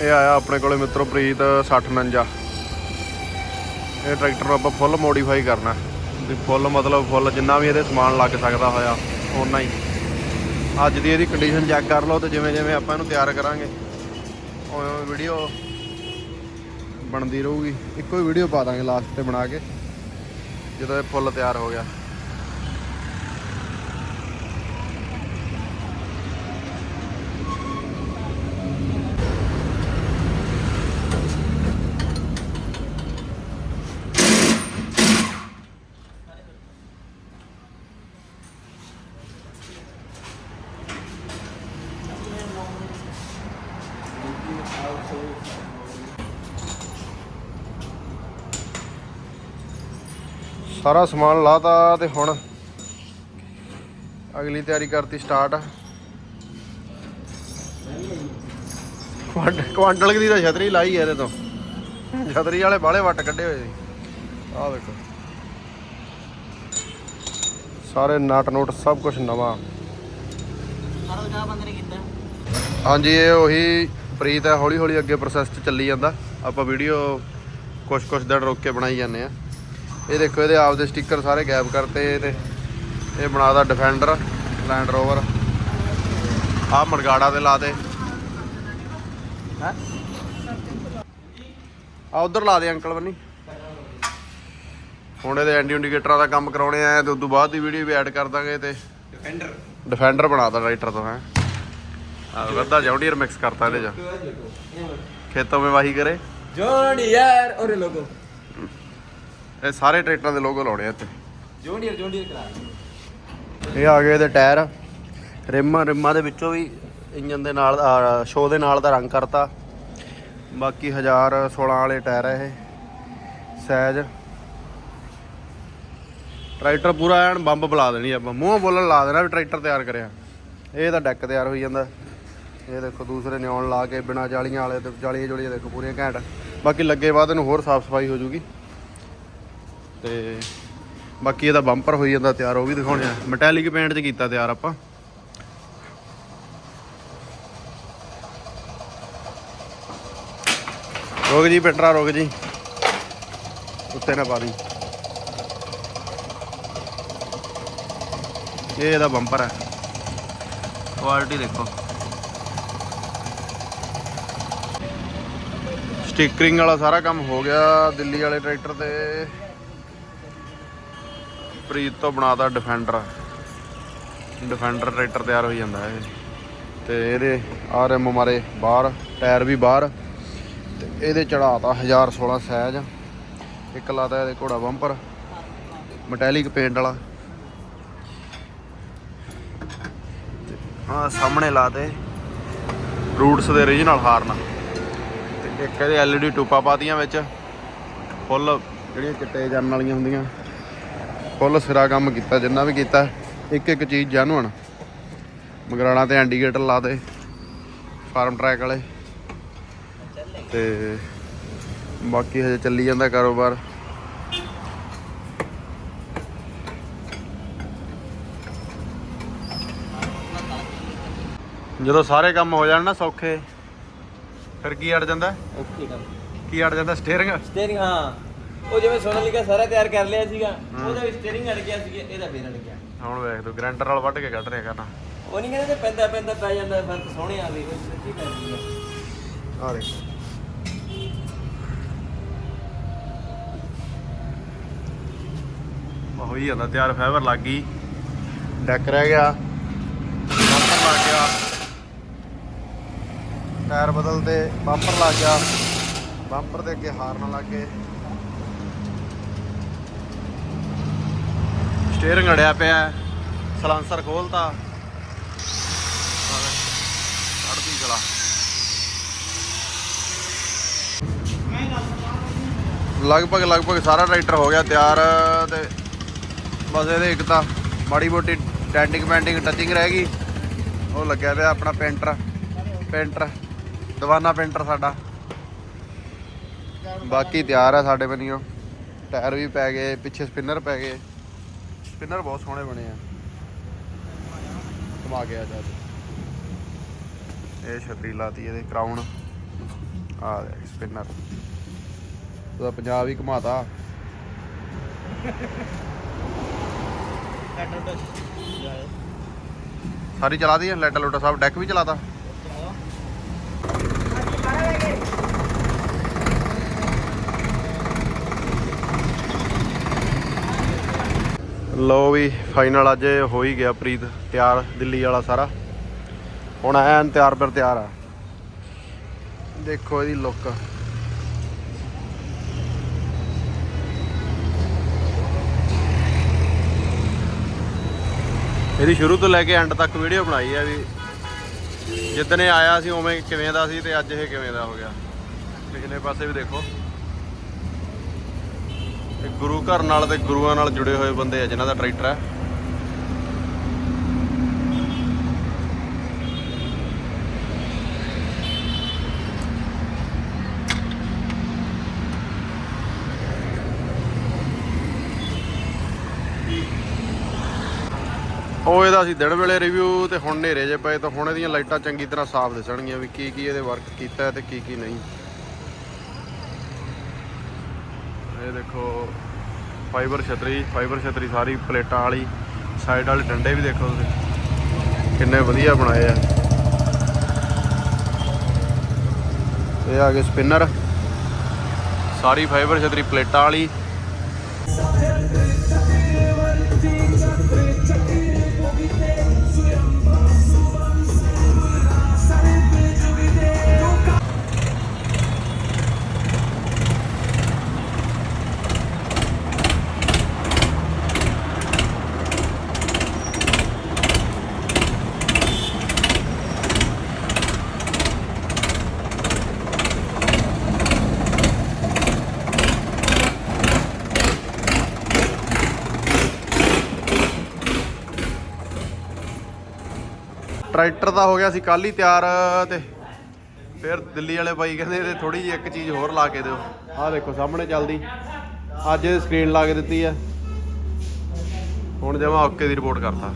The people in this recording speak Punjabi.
ਇਹ ਆਇਆ ਆਪਣੇ ਕੋਲੇ ਮਿੱਤਰੋ ਪ੍ਰੀਤ 6049 ਇਹ ਟਰੈਕਟਰ ਨੂੰ ਆਪਾਂ ਫੁੱਲ ਮੋਡੀਫਾਈ ਕਰਨਾ। ਵੀ ਫੁੱਲ ਮਤਲਬ ਫੁੱਲ ਜਿੰਨਾ ਵੀ ਇਹਦੇ ਸਮਾਨ ਲੱਗ ਸਕਦਾ ਹੋਇਆ, ਓਨਾ ਹੀ। ਅੱਜ ਦੀ ਇਹਦੀ ਕੰਡੀਸ਼ਨ ਚੈੱਕ ਕਰ ਲਓ ਤੇ ਜਿਵੇਂ ਜਿਵੇਂ ਆਪਾਂ ਇਹਨੂੰ ਤਿਆਰ ਕਰਾਂਗੇ, ਉਵੇਂ ਵੀਡੀਓ ਬਣਦੀ ਰਹੂਗੀ। ਇੱਕੋ ਹੀ ਵੀਡੀਓ ਪਾ ਦਾਂਗੇ ਲਾਸਟ ਤੇ ਬਣਾ ਕੇ, ਜਦੋਂ ਇਹ ਫੁੱਲ ਤਿਆਰ ਹੋ ਗਿਆ। ਸਾਰਾ ਸਮਾਨ ਲਾਤਾ ਤੇ ਹੁਣ ਅਗਲੀ ਤਿਆਰੀ ਕਰਤੀ ਸਟਾਰਟ ਕੁਆਂਟਲ ਦੀ ਤਾਂ ਛਤਰੀ ਲਾਈ ਐ ਇਹਦੇ ਤੋਂ। ਛਤਰੀ ਵਾਲੇ ਬਾਲੇ ਵੱਟ ਕੱਢੇ ਹੋਏ ਸੀ। ਆਹ ਵੇਖੋ ਸਾਰੇ ਨਟ ਨੋਟ ਸਭ ਕੁਝ ਨਵਾਂ। ਹਾਂਜੀ ਇਹ ਉਹੀ ਪ੍ਰੀਤ ਹੈ ਹੌਲੀ ਹੌਲੀ ਅੱਗੇ ਪ੍ਰੋਸੈਸ ਚ ਚੱਲੀ ਜਾਂਦਾ। ਆਪਾਂ ਵੀਡੀਓ ਕੁਛ ਕੁਛ ਦਿਨ ਰੋਕ ਕੇ ਬਣਾਈ ਜਾਂਦੇ ਆ ਇਹ ਦੇਖੋ ਇਹਦੇ ਆਪਦੇ ਸਟicker ਸਾਰੇ ਗੈਪ ਕਰਤੇ ਤੇ ਇਹ ਬਣਾਦਾ ਡਿਫੈਂਡਰ ਲੈਂਡ ਰੋਵਰ ਆ ਮਰਗਾੜਾ ਤੇ ਲਾਤੇ ਹੈ? ਆ ਉਧਰ ਲਾ ਦੇ ਅੰਕਲ ਬੰਨੀ। ਹੁਣ ਇਹਦੇ ਐਂਟੀ ਇੰਡੀਕੇਟਰਾਂ ਦਾ ਕੰਮ ਕਰਾਉਣੇ ਆ ਤੇ ਉਸ ਤੋਂ ਬਾਅਦ ਦੀ ਵੀਡੀਓ ਵੀ ਐਡ ਕਰ ਦਾਂਗੇ ਤੇ। ਡਿਫੈਂਡਰ ਡਿਫੈਂਡਰ ਬਣਾਦਾ ਰਾਈਟਰ ਤੋਂ ਹੈ। ਆ ਵੱਧਾ ਜੌਂਡੀਅਰ ਮਿਕਸ ਕਰਤਾ ਇਹਦੇ 'ਚ ਖੇਤੋਂ ਮੇ ਵਾਹੀ ਕਰੇ जॉन्डियर और ये लोगो ਇਹ ਸਾਰੇ ਟਰੈਕਟਰਾਂ ਦੇ ਲੋਗੋ ਲਾਉਣੇ ਆ ਇੱਥੇ जॉन्डियर जॉन्डियर करा ਇਹ ਆ ਗਏ ਇਹਦੇ ਟਾਇਰ ਰਿਮਾਂ ਰਿਮਾਂ ਦੇ ਵਿੱਚੋਂ ਵੀ ਇੰਜਨ ਦੇ ਨਾਲ ਸ਼ੋ ਦੇ ਨਾਲ ਦਾ ਰੰਗ ਕਰਤਾ ਬਾਕੀ 1016 ਵਾਲੇ ਟਾਇਰ ਆ ਇਹ ਸਾਈਜ਼ ਟਰੈਕਟਰ ਪੂਰਾ ਐਨ ਬੰਬ ਬੁਲਾ ਦੇਣੀ ਆਪਾਂ ਮੂੰਹ ਬੋਲਣ ਲਾ ਦੇਣਾ ਵੀ ਟਰੈਕਟਰ ਤਿਆਰ ਕਰਿਆ ਇਹ ਤਾਂ ਡੈਕ ਤਿਆਰ ਹੋਈ ਜਾਂਦਾ ਇਹ ਦੇਖੋ ਦੂਸਰੇ ਨਿਉਣ ਲਾ ਕੇ ਬਿਨਾ ਜਾਲੀਆਂ ਵਾਲੇ ਤੇ ਜਾਲੀਆਂ ਜੋਲੀਆਂ ਦੇਖੋ ਪੂਰੀਆਂ ਘੈਂਟ। ਬਾਕੀ ਲੱਗੇ ਬਾਅਦ ਇਹਨੂੰ ਹੋਰ ਸਾਫ਼ ਸਫ਼ਾਈ ਹੋ ਜੂਗੀ। ਤੇ ਬਾਕੀ ਇਹਦਾ ਬੰਪਰ ਹੋਈ ਜਾਂਦਾ ਤਿਆਰ, ਉਹ ਵੀ ਦਿਖਾਉਣੇ ਆ। ਮੈਟੈਲਿਕ ਪੇਂਟ 'ਚ ਕੀਤਾ ਤਿਆਰ ਆਪਾਂ। ਰੁਕ ਜੀ ਪਿੱਟਰਾ, ਰੁਕ ਜੀ। ਉੱਤੇ ਨਾ ਪਾ ਦੀ। ਇਹ ਇਹਦਾ ਬੰਪਰ ਹੈ ਕੁਆਲਿਟੀ ਦੇਖੋ। ਸਟਿਕਰਿੰਗ ਵਾਲਾ ਸਾਰਾ ਕੰਮ ਹੋ ਗਿਆ ਦਿੱਲੀ ਵਾਲੇ ਟਰੈਕਟਰ ਤੇ। ਪ੍ਰੀਤ ਤੋਂ ਬਣਾਤਾ ਡਿਫੈਂਡਰ ਡਿਫੈਂਡਰ ਟਰੈਕਟਰ ਤਿਆਰ ਹੋ ਜਾਂਦਾ ਹੈ ਤੇ ਇਹਦੇ ਆਰ ਐਮ ਮਾਰੇ ਬਾਹਰ, ਟਾਇਰ ਵੀ ਬਾਹਰ। ਤੇ ਇਹਦੇ ਚੜਾਤਾ 1016 ਸਾਈਜ਼ ਇੱਕ ਲਾਤਾ ਇਹਦੇ ਘੋੜਾ ਬੰਪਰ। ਮੈਟੈਲਿਕ ਪੇਂਟ ਵਾਲਾ। ਆ ਸਾਹਮਣੇ ਲਾਤੇ। ਰੂਟਸ ਦੇ origignal ਹਾਰਨ। ਇੱਕ ਇਹਦੇ LED ਟੂਪਾ ਪਾਤੀਆਂ ਵਿੱਚ। ਫੁੱਲ ਜਿਹੜੀਆਂ ਚਿੱਟੇ ਜਨ ਵਾਲੀਆਂ ਹੁੰਦੀਆਂ। ਫੁੱਲ ਸਿਰਾ ਕੰਮ ਕੀਤਾ, ਜਿੰਨਾ ਵੀ ਕੀਤਾ। ਇੱਕ ਇੱਕ ਚੀਜ਼ ਜੈਨੂਨ ਮਗਰਾਣਾ ਤੇ ਇੰਡੀਕੇਟਰ ਲਾਤੇ ਫਾਰਮ ਟਰੈਕ ਵਾਲੇ। ਤੇ ਬਾਕੀ ਹਜੇ ਚੱਲੀ ਜਾਂਦਾ ਕਾਰੋਬਾਰ। ਜਦੋਂ ਸਾਰੇ ਕੰਮ ਹੋ ਜਾਣ ਨਾ ਸੌਖੇ ਫਿਰ ਕੀ ਅੜ ਜਾਂਦਾ? ਓਕੇ ਕੀ ਅੜ ਜਾਂਦਾ? ਸਟੀਅਰਿੰਗ? ਸਟੀਅਰਿੰਗ ਹਾਂ। ਉਹ ਜਿਵੇਂ ਸੋਨਲ ਲਿਖਿਆ ਸਾਰਾ ਤਿਆਰ ਕਰ ਲਿਆ ਸੀਗਾ। ਉਹਦਾ ਵੀ ਸਟੀਅਰਿੰਗ ਅੜ ਗਿਆ ਸੀ ਇਹਦਾ ਫੇਰ ਅੜ ਗਿਆ। ਹੁਣ ਵੇਖ ਤੂੰ ਗਰੈਂਡਰ ਨਾਲ ਵੱਢ ਕੇ ਕੱਢ ਰਿਹਾ ਕਰਨਾ। ਉਹ ਨਹੀਂ ਕਹਿੰਦੇ ਪੈਂਦਾ ਪੈਂਦਾ ਪੈ ਜਾਂਦਾ ਫ਼ਰਕ ਸੋਹਣਿਆ ਵੀ ਸੱਚੀ ਪੈਂਦੀ ਆ ਆਰੇ ਹੋਈ ਜਾਂਦਾ ਤਿਆਰ ਫਾਈਬਰ ਲੱਗ ਗਈ। ਡੈਕ ਰਹਿ ਗਿਆ। ਟਾਇਰ ਬਦਲਦੇ, ਬੰਪਰ ਲੱਗ ਗਿਆ। ਬੰਪਰ ਦੇ ਅੱਗੇ ਹਾਰਨ ਲੱਗ ਗਏ। ਸਟੀਅਰਿੰਗ ਅੜਿਆ ਪਿਆ ਸਲਾਂਸਰ ਖੋਲਤਾ। ਅੜਦੀ ਚਲਾ ਲਗਭਗ ਲਗਭਗ ਸਾਰਾ ਟਰੈਕਟਰ ਹੋ ਗਿਆ ਤਿਆਰ ਤੇ ਬਸ ਇਹਦੇ ਇੱਕ ਤਾਂ ਮਾੜੀ ਮੋਟੀ ਡੈਂਟਿੰਗ ਪੈਂਟਿੰਗ ਟੱਚਿੰਗ ਰਹਿ ਗਈ। ਉਹ ਲੱਗਿਆ ਪਿਆ ਆਪਣਾ ਪੇਂਟਰ ਪੇਂਟਰ ਦੀਵਾਨਾ ਪੇਂਟਰ ਸਾਡਾ। ਬਾਕੀ ਤਿਆਰ ਆ ਸਾਡੇ ਬੰਨਿਓ ਟਾਇਰ ਵੀ ਪੈ ਗਏ ਪਿੱਛੇ ਸਪਿਨਰ ਪੈ ਗਏ। ਸਪਿਨਰ ਬਹੁਤ ਸੋਹਣੇ ਬਣੇ ਆ। ਘੁਮਾ ਗਿਆ ਜਦ ਇਹ ਛਤਰੀ ਲਾਤੀ ਇਹਦੇ ਕਰਾਊਨ ਆ ਦੇ ਸਪਿਨਰ। ਉਹਦਾ ਪੰਜਾਬ ਹੀ ਘਮਾਤਾ। ਸਾਰੀ ਚਲਾ ਦੀ ਲੈਟਾ ਲੋਟਾ ਸਭ ਡੈਕ ਵੀ ਚਲਾਤਾ ਲੋ ਵੀ ਫਾਈਨਲ ਅੱਜ ਹੋ ਹੀ ਗਿਆ ਪ੍ਰੀਤ, ਤਿਆਰ, ਦਿੱਲੀ ਵਾਲਾ ਸਾਰਾ। ਹੁਣ ਐਨ ਤਿਆਰ ਪਰ ਤਿਆਰ ਆ। ਦੇਖੋ ਇਹਦੀ ਲੁੱਕ ਇਹਦੀ ਸ਼ੁਰੂ ਤੋਂ ਲੈ ਕੇ ਐਂਡ ਤੱਕ ਵੀਡੀਓ ਬਣਾਈ ਆ ਵੀ ਜਿੱਦਣ ਇਹ ਆਇਆ ਸੀ ਉਵੇਂ ਕਿਵੇਂ ਦਾ ਸੀ ਤੇ ਅੱਜ ਇਹ ਕਿਵੇਂ ਦਾ ਹੋ ਗਿਆ। ਪਿਛਲੇ ਪਾਸੇ ਵੀ ਦੇਖੋ। ਇਹ ਗੁਰੂ ਘਰ ਨਾਲ ਤੇ ਗੁਰੂਆਂ ਨਾਲ ਜੁੜੇ ਹੋਏ ਬੰਦੇ ਆ, ਜਿਨ੍ਹਾਂ ਦਾ ਟਰੈਕਟਰ ਹੈ ਉਹ ਇਹਦਾ ਅਸੀਂ ਦਿਨ ਵੇਲੇ ਰਿਵਿਊ ਤੇ ਹੁਣ ਹਨੇਰੇ ਜੇ ਪਏ ਤਾਂ ਹੁਣ ਇਹਦੀਆਂ ਲਾਈਟਾਂ ਚੰਗੀ ਤਰ੍ਹਾਂ ਸਾਫ਼ ਦਿਸਣਗੀਆਂ ਵੀ ਕੀ ਕੀ ਇਹਦੇ ਵਰਕ ਕੀਤਾ ਤੇ ਕੀ ਕੀ ਨਹੀਂ। ਇਹ ਦੇਖੋ ਫਾਈਬਰ ਛਤਰੀ ਫਾਈਬਰ ਛਤਰੀ ਸਾਰੀ ਪਲੇਟਾਂ ਵਾਲੀ ਸਾਈਡ ਵਾਲੇ ਡੰਡੇ ਵੀ ਦੇਖੋ ਤੁਸੀਂ। ਕਿੰਨੇ ਵਧੀਆ ਬਣਾਏ ਆ। ਇਹ ਆ ਗਏ ਸਪਿਨਰ। ਸਾਰੀ ਫਾਈਬਰ ਛਤਰੀ ਪਲੇਟਾਂ ਵਾਲੀ। ਟਰੈਕਟਰ ਤਾਂ ਹੋ ਗਿਆ ਸੀ ਕੱਲ ਹੀ ਤਿਆਰ, ਤੇ ਫਿਰ ਦਿੱਲੀ ਵਾਲੇ ਬਾਈ ਕਹਿੰਦੇ ਇਹਦੇ ਥੋੜੀ ਜਿਹੀ ਇੱਕ ਚੀਜ਼ ਹੋਰ ਲਾ ਕੇ ਦਿਓ। ਆਹ ਦੇਖੋ, ਸਾਹਮਣੇ ਚੱਲਦੀ। ਅੱਜ ਇਹ ਸਕਰੀਨ ਲਾ ਕੇ ਦਿੱਤੀ ਆ। ਹੁਣ ਜਮਾ ਓਕੇ ਦੀ ਰਿਪੋਰਟ ਕਰਤਾ।